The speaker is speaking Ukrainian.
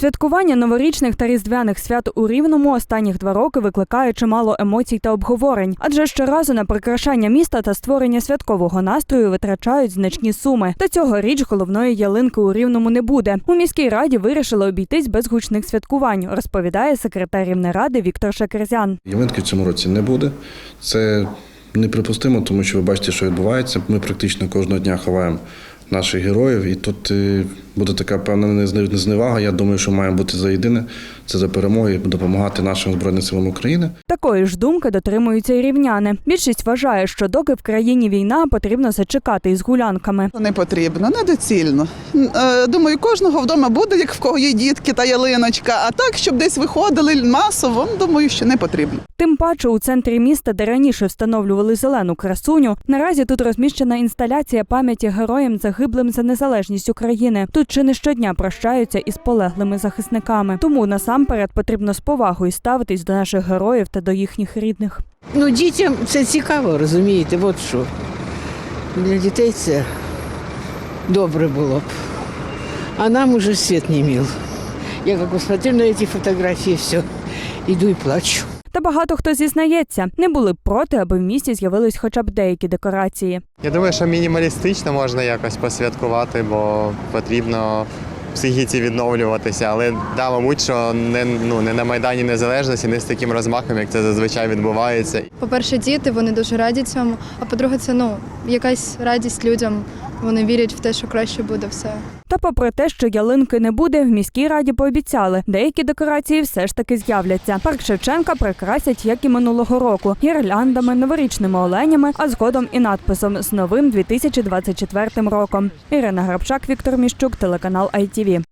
Святкування новорічних та різдвяних свят у Рівному останніх два роки викликає чимало емоцій та обговорень, адже щоразу на прикрашання міста та створення святкового настрою витрачають значні суми. Та цьогоріч головної ялинки у Рівному не буде. У міській раді вирішили обійтись без гучних святкувань, розповідає секретар Рівнеради Віктор Шакерзян. Ялинки в цьому році не буде. Це неприпустимо, тому що ви бачите, що відбувається. Ми практично кожного дня ховаємо наших героїв, і тут е, буде така певна незневага. Я думаю, що має бути за єдине це за перемоги і допомагати нашим збройним силам України. Такої ж думки дотримуються і рівняни. Більшість вважає, що доки в країні війна, потрібно зачекати із гулянками. Не потрібно, недоцільно. Е, Думаю, кожного вдома буде, як в кого є дітки та ялиночка. А так, щоб десь виходили масово, думаю, що не потрібно. Тим паче у центрі міста, де раніше встановлювали зелену красуню, наразі тут розміщена інсталяція пам'яті героям загиблим за незалежність України. Тут чи не щодня прощаються із полеглими захисниками. Тому насамперед потрібно з повагою ставитись до наших героїв та до їхніх рідних. Ну, дітям це цікаво, розумієте, от що. Для дітей це добре було б. А нам уже світ не мил. Я как посмотрю на эти фотографии, все, иду и плачу. Та багато хто зізнається, не були б проти, аби в місті з'явились хоча б деякі декорації. Я думаю, що мінімалістично можна якось посвяткувати, бо потрібно психіці відновлюватися. Але да, мабуть, що не, ну, не на Майдані Незалежності, не з таким розмахом, як це зазвичай відбувається. По-перше, діти вони дуже раді цьому. А по-друге, це ну якась радість людям. Вони вірять в те, що краще буде все. Та попри те, що ялинки не буде, в міській раді пообіцяли, деякі декорації все ж таки з'являться. Парк Шевченка прикрасять, як і минулого року, гірляндами, новорічними оленями, а згодом і надписом з новим 2024 роком. Ірина Грабчак, Віктор Міщук, телеканал ITV.